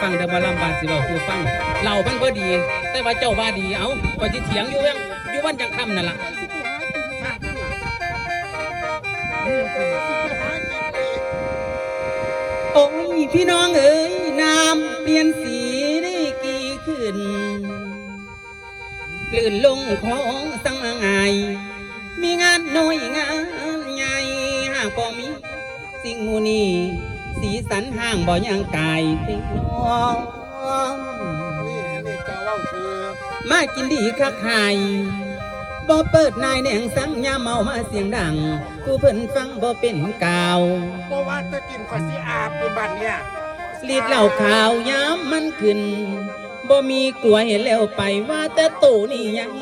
ฟังเดอมาลำบาดสิบอกคือฟังเรามันก็ดี แต่ว่าเจ้าว่าดีเอ้าก็จะเถียงอยู่เรื่องอยู่วันจังค่ำนั่นล่ะโอ้ยพี่น้องเอ๋ยน้ำเปลี่ยนสีได้กี่ขึ้นลื่นลงของสังไงมีงานน้อยงานใหญ่หากบ่มีสิ่งมูนี้ สีสันห้างบ่ยังกายพี่น้องนี่นี่เจ้าเว่าคือมากินดีคักไห้บ่เปิดนายแหนงสังยามเมามาเสียงดัง ผู้เพิ่นฟังบ่เป็นกาวเพราะว่าตะกินข่อยสิอาบอยู่บ้านเนี่ยลีดเหล่าขาวย้ำมันขึ้นบ่มีกลัวเห็นแล้วไปว่าแต่โตนี่ยัง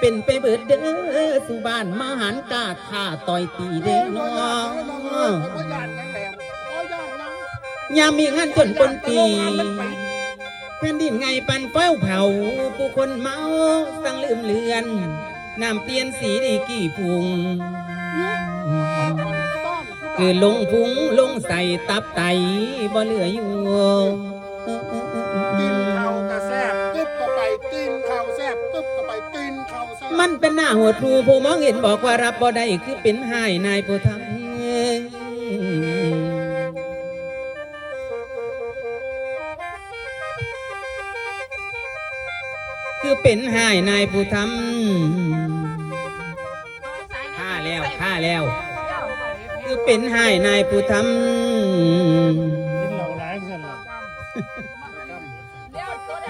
เป็นไปเบิดเด้อสุบ้านมาหันกาท่าต่อยตีเด้อน้อง ยามมีงานจนปนปีแผ่นดินไงปันเฝ้าเผา ผู้คนเมาสั่งลืมเลือนน้ำเปลี่ยนสีได้กี่พุง คือลงพุงลงใส่ตับไตบ่เหลืออยู่กินข้าวกระแซบกึบก็ไปกินข้าวแซบกึบก็ไปกินข้าวแซบมันเป็นหน้าหัวทูผู้มองเห็นบอกว่ารับบ่ได้คือเป็นหายนายผู้ทำ คือเป็นหายนายผู้ทำฆ่าแล้วฆ่าแล้ว คือเป็นหายนายผู้ทกินเหล้าหลายเงินหรอ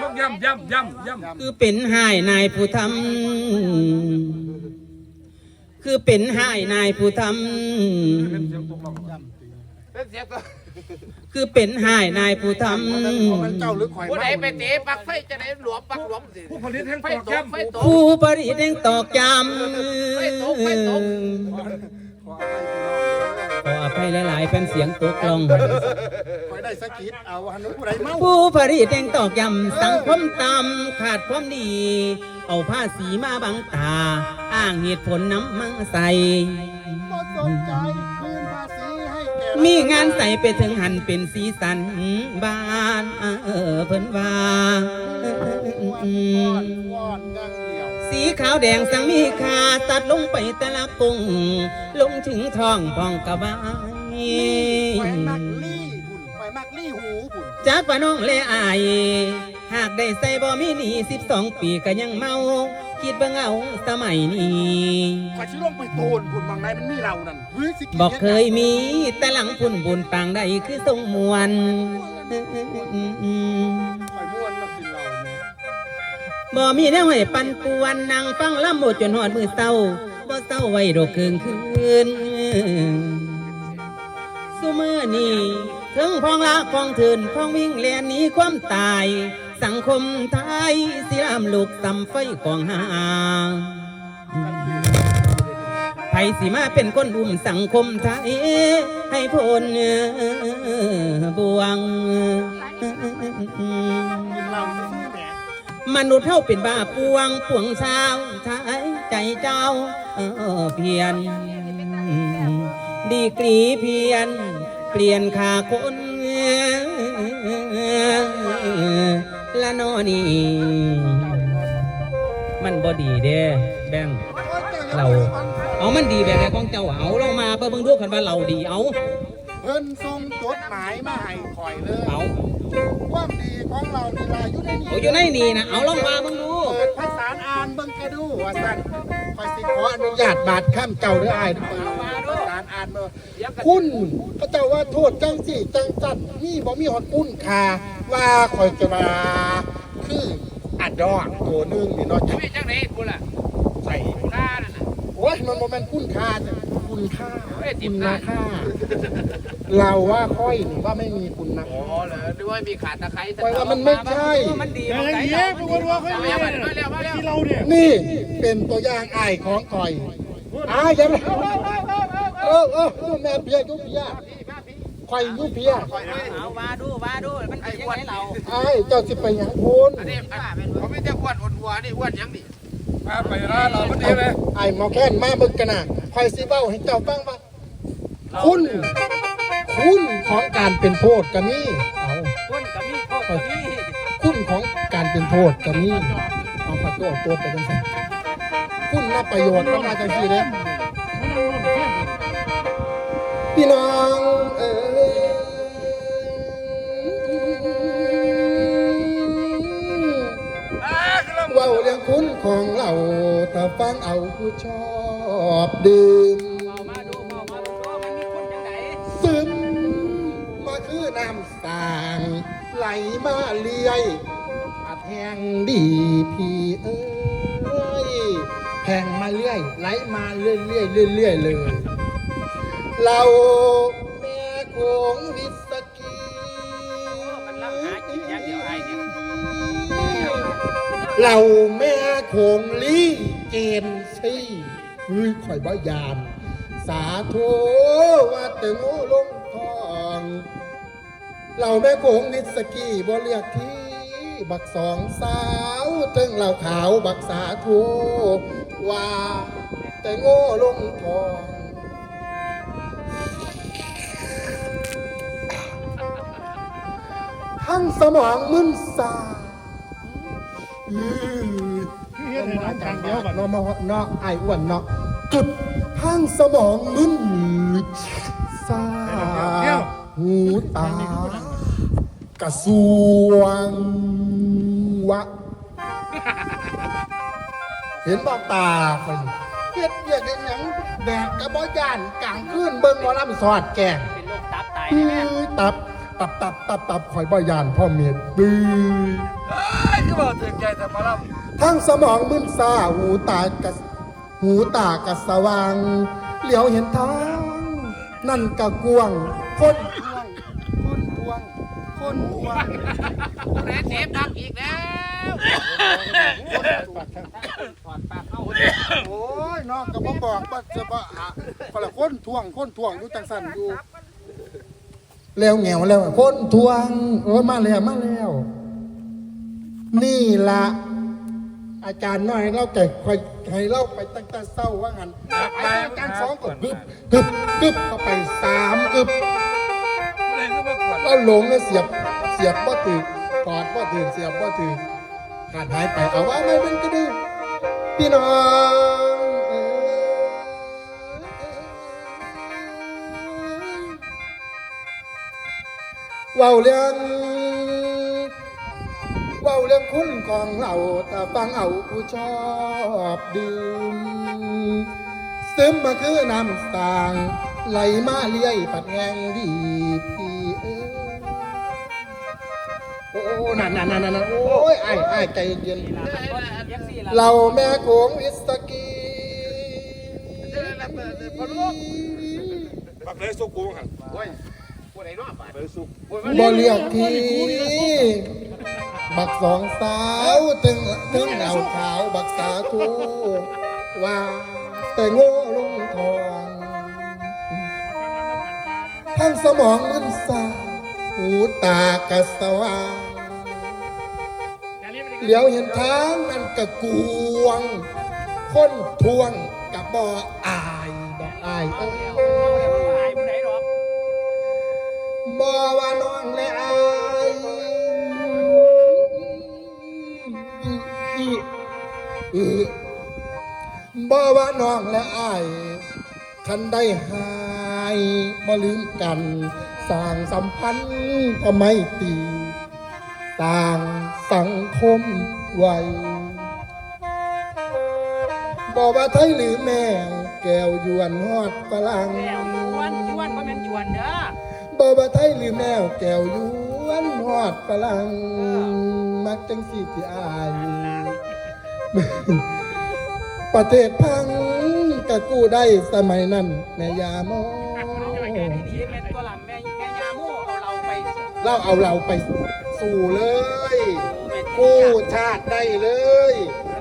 มึงย่ำย่ำย่ำย่ำำคือเป็นหายนายผู้ทำคือเป็นหายนายผู้ทำ เป็นเสียงตัวคือเป็นหายนายผู้ทมันเจ้าหรือข่อยผู้ใดไปเตะปักไฟจะได้หลวมปักหลวมสิผู้ผลิตแห่งไฟตอกตกไฟย้ำตำกผู้บริเดงตอกย้ไปตกไปตกำขออภัยหลายๆแผ่นเสียงตกลงข่อยได้สะกิดเอาหันนู้นผู้ใดเมาผู้ผลิตแดงตอกย้ำสังคมตำขาดความดี เอาผ้าสีมาบังตา อ้างเหตุผลน้ำมังใส บ่สนใจ มีงานใส่ไปถึงหันเป็นสีสันบ้านเออเพิ่นว่าวอนวอนอย่างเดียวสีขาวแดงสังมีคาตัดลงไปแต่ละกงลงถึงท้องพองกระบายข่อยมักลี่หุ่นข่อยมักลี่หูหุ่นจากว่าน้องเลอาย หากได้ใส่บ่มีหนีสิบสองปีก็ยังเมา คิดเบิ่งเอาสมัยนี้ ข่อยชิลงไปโตนหุ่นบางไรมันมีเรานั่นเฮ้ยสิกินบอกเคยมีแต่หลังพุ่นบุญปางใดคือทรงมวลข่อยม่วนแล้วกินเราเนี่ยบ่มีแนวให้ปันปวนนั่งฟังลำโมดจนหอดมือเศร้าบ่เศร้าไว้ดอกคืนคืนสุมือนี้ถึงพองลาพองเถินพองวิ่งแลนหนีความตาย สังคมไทยสิลามลูกตำไฟกองหางไผสิมาเป็นคนอุ้มสังคมไทย ให้พ้นบ่วง มนุษย์เท่าเป็นบ้าปวงปวงชาวชายใจเจ้าเออเพียน ดีกรีเพียน เปลี่ยนขาคน ละนอนี่มันบอดีเด้แบงค์เราเอามันดีแบบไหนของเจ้าเอาลองมาเบิ่งดูกันว่าเราดีเอาเพิ่นส่งจดหมายมาให้ข่อยเลยเอาความดีของเรานี่ลายอยู่ในนี้เอาอยู่ในนี่นะเอาลองมาเบิ่งดูเปิดภาษาอ่านเบิ่งกระดูว่าสั่นข่อยสิขออนุญาตบาดข้ามเจ้าเด้ออ้ายเด้อภาษาอ่านเบิ่งคุณพระเจ้าว่าโทษจังสิจังจันนี่บ่มีหอดคุณค่าว่าข่อยจะมาคืออัดดอกตัวหนึงนี่เนาะจะมีจังไหนกูล่ะใส่ข้านั่นน่ะโอ้ยมันบ่แม่นคุณค่าจ้ะคุณค่าเอ้ยจิ้คุมณหน้าค่าเราว่าค่อยนี่ว่าไม่มีคุณนะอ๋อเหรอหรือว่ามีขาตะไคร้ข่อยว่ามันไม่ใช่มันดีแต่มันอย่างไกลเงี้ยเป็นคนว่าเขามาเนี่แล้วยมาแล้วมาแล้วที่เราเนี่ยนี่เป็นตัวอย่างอายของก่อยอายยังไง เออเออเออแม่เพียยุเพียข่อยยุเพียเอามาดูมาดูมันเป็นยังไงเราอายเจ้าสิไปหยังพูนอันนี้เขาไม่ได้อ้วนอ้วนหัวนี่อ้วนยังดิมาไปร้านเราพอดีเลยอายหมอแค้นมาเบิ่งกันน่ะข่อยสิเบ้าให้เจ้าฟังว่าคุณคุณของการเป็นโพดก็มีเอาคนกับเป็นโทษก็มีเอาปัดตัวตัวไปจังซั่นคุณรับประโยชน์ก็มาจังซี่เด้ พี่น้องเอ้ยว่าเรื่องคุณของเราถ้าฟังเอาผู้ชอบดื่มมาดูเอามาดูว่ามันมีคนจังไหนซึมมาคือน้ำสางไหลมาเลียยอัดแหงดีพี่เอ้ยแหงมาเรื่อยไหลมาเรื่อยเรื่อยเรื่อยเลย เราแม่โของวิสกีมันรับหากินอย่างเดียวไอ้เนี่ยเราแม่โขงลี่เจนซี่เฮ้ยข่อยบ่ยาน สาธุว่าแต่โง่ลงทองเราแม่โขงนิสกี้บ่เรียกที่บักสองสาวตึงเหล่าขาวบักสาธุว่าแต่โง่ลงทอง ทั้งสมองมึนสาอืมเฮ็ดให้น้ำทางเดียวบัดเนาะมาเนาะไอ้อ้วนเนาะจุดข้างสมองมึนซาหูตากระสวงวะ เห็นบอกตาคนเฮ็ดเรียเฮ็ดหยังแดกกระบอกยานกลางคืนเบิ่งหมอลำสอดแกงเป็นโรคตับตายใช่ไหมตับ ตับตับตับตับข่อยบ่ยานพ่อเมียบื้อก็บอกถึงใจแต่มาลทั้งสมองมึนซาหูตากะหูตากะสว่างเหลียวเห็นทางนั่นกะกวงคนทวงคนทวงคนทวงผู้ใดเสพนักอีกแล้วถอดปากเข้าโอ้ยน้องก็บ่บอกว่าจะบ่อะคนละคนทวงคนทวงอยู่จังสั่นอยู่ แล้วแงวแล้วคนทวงโอ้มาแล้วมาแล้ว นี่ละอาจารย์น้อยเราแก่คอยให้เราไปตั้งแต่เศร้าว่างันไอ้อาจารย์สองก็กึบกึบกึบเข้าไปสามกึบก็มาขวดแล้วหลงแล้วเสียบเสียบบ่ถือกอดบ่ถือเสียบบ่ถือขาดหายไปเอาว่าไม่เป็นก็ดีพี่น้อง เว้าเรื่องเว้าเรื่องคุณของเราถ้าฟังเอาผู้ชอบดื่มซึมมาคือน้ำสางไหลมาเลี้ยยปัดแหงดีพี่เอ้ยโอ้โอ้นั่นนั่นนั่นนั่นโอ้ยไอ้ไอ้ายใจเย็นเย็บซี่ละเราแม่โขงวิสกีปักเลยสุกูหันโอ้ยผู้ใดเนาะบาดเลยสุก โอ้ยมันบ่เรียกทีบักสองสาวถึงถึงเอาขาวบักสาทูว่าแต่โง่ลงทองทั้งสมองมึนสาหูตากระสว่างเหลียวเห็นทางนั่นกะกวง คนทวงกะบออายบ่อายเอ้ย บ่ว่าน้องและอายเออบ่ว่าน้องและอายคันได้หายบ่ลืมกันสร้างสัมพันธ์ก็ไม่ตีสร้างสังคมไว้บอกว่าไทยหรือแมงแก้วยวนฮอดฝรั่งแก้วยวนยวนบ่แม่นยวนเด้อ บอกว่าไทยหรือแมวแก้วยวนฮอดฝรั่งมักจังสีที่อาย ประเทศพังกะกู้ได้สมัยนั้นแม่ยาโมแม่ดีๆแม่ตัวหลังแม่แม่ยาโม่เอาเราไปเล่าเอาเราไปสู่เลยแม่กู้ชาติได้เลย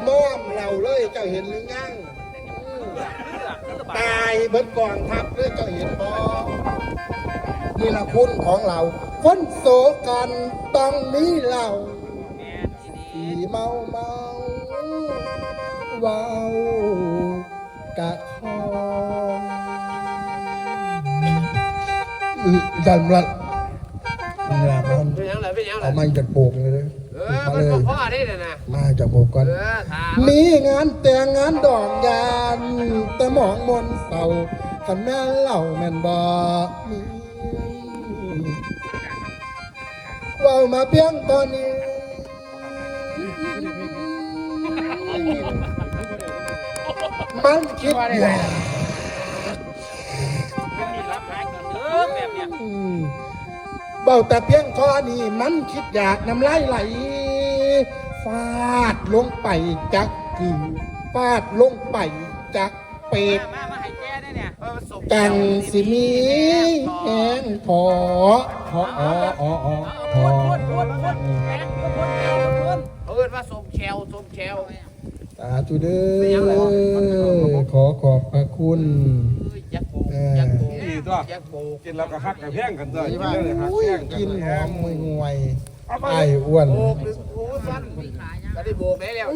ม้อมเราเลยเจ้าเห็นหรือยังตายเบิดกองทัพเลยเจ้าเห็นบ่ นี่ละคุณของเราคนโศกันต้องมีเราแม่ดีสีเมาเมาเว้าวกะคองอือดันรัดเวลามันเป็นหยังไงเป็นหยังไงเอาไม้จัดโป่งเลยเลยเออมันก็พ่อได้เลยนะมาจากโบกก่อนเออถามมีงานแต่งงานดอกยานแต่หมองมนเศร้าคันแม่นเหล่าแม่นบ่มี ว่ามาเพียงตอนนี้มันคิดอยากรับรายก่อนเด้อแบบเนี้ยอืมเบาแต่เพียงทอนี้มันคิดอยากน้ำลายไหล ฟาดลงไปจักกีฟาดลงไปจักเป็ด จังสิมีแหงพอพออ๋ออ๋ออ๋อพอเออว่าส่งแชวส่งแชวสาธุเด้อขอขอบพระคุณยักษ์โบยักษ์โบนี่ตัวยักษ์โบกินแล้วก็ฮักกับแพงกันตัวกินแล้วเลยฮักอุ้ยแพงกันกินหอมมวยงวยเอาไอ้อ้วนโบกหรือโอ้สั้นก็ได้โบกได้แล้ว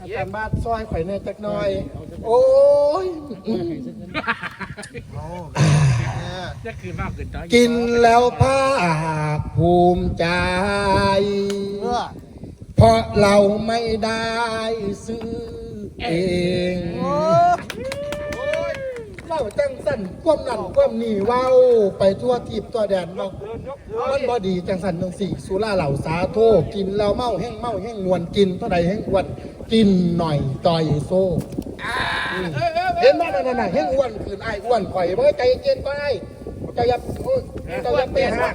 อาจารย์บ้านซอยข่อยแน่จักหน่อย โอ้ย จะคืนมากขึ้นจ้อยกินแล้วภาคภูมิใจ เพราะเราไม่ได้ซื้อเองเล่าจังสั้นความนั่นความนี่เว้าไปทั่วทีบตัวแดนเนาะมันบอดีจังสันจังสี่สุราเหล่าสาโทกินแล้วเมาแห้งเมาแห้งนวลกินเท่าใดแห้งอ้วน กินหน่อยต่อยโซ่อืมเห็นไหมนั่นน่ะแห้งอ้วนคืนไอ้ายอ้วนข่อยเบ้ใจเย็นไปเจ้าอย่าโอ้ยเจ้าอย่าไปหา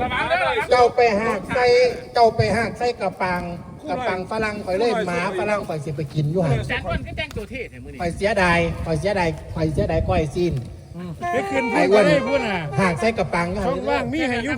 ระวังเด้อเจ้าไปหากใส่เจ้าไปหากใส่กระปังกระปังฝรั่งข่อยเลยหมาฝรั่งข่อยสิไปกินอยู่หันแต่คนก็แต่งตัวเท่แถมมือนี่ข่อยเสียดายข่อยเสียดายข่อยเสียดายก้อยซีนไปคืนพูดไปพูดน่ะหากใส่กระปังอยู่หัช่อนงว่างมีให้อยุ